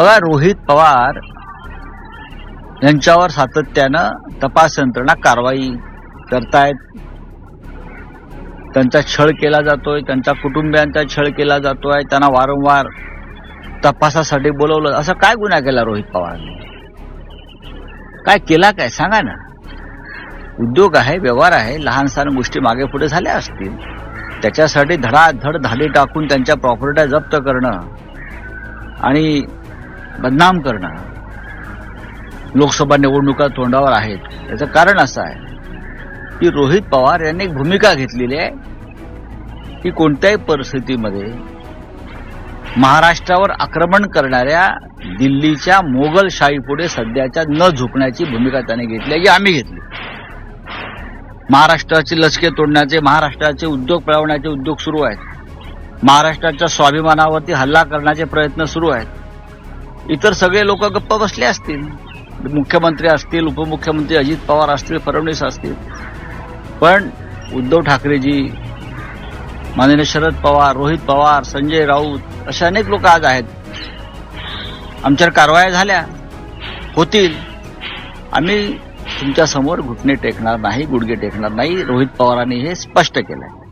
बघा रोहित पवार यांच्यावर सातत्यानं तपास यंत्रणा कारवाई करतायत. त्यांचा छळ केला जातोय त्यांच्या कुटुंबियांचा छळ केला जातोय त्यांना वारंवार तपासासाठी बोलवलं. असं काय गुन्हा केला रोहित पवारने? काय केला काय? सांगा ना. उद्योग आहे व्यवहार आहे लहान सहान गोष्टी मागे पुढे झाल्या असतील. त्याच्यासाठी धडाधड धाडी टाकून त्यांच्या प्रॉपर्ट्या जप्त करणं आणि बदनाम करणं. लोकसभा निवडणुका तोंडावर आहेत. याचं कारण असं आहे की रोहित पवार यांनी एक भूमिका घेतलेली आहे की कोणत्याही परिस्थितीमध्ये महाराष्ट्रावर आक्रमण करणाऱ्या दिल्लीच्या मोगलशाहीपुढे सध्याच्या न झुकण्याची भूमिका त्याने घेतली आहे जी आम्ही घेतली. महाराष्ट्राचे लचके तोडण्याचे महाराष्ट्राचे उद्योग पळवण्याचे उद्योग सुरू आहेत. महाराष्ट्राच्या स्वाभिमानावरती हल्ला करण्याचे प्रयत्न सुरू आहेत. इतर सगळे लोक गप्प बसले असतील. मुख्यमंत्री असतील उपमुख्यमंत्री अजित पवार असतील फडणवीस असतील. पण उद्धव ठाकरेजी माननीय शरद पवार रोहित पवार संजय राऊत असे अनेक लोक आज आहेत. आमच्यावर कारवाया झाल्या. होतील. आम्ही तुमच्यासमोर घुटणे टेकणार नाही गुडघे टेकणार नाही. रोहित पवारांनी हे स्पष्ट केलंय.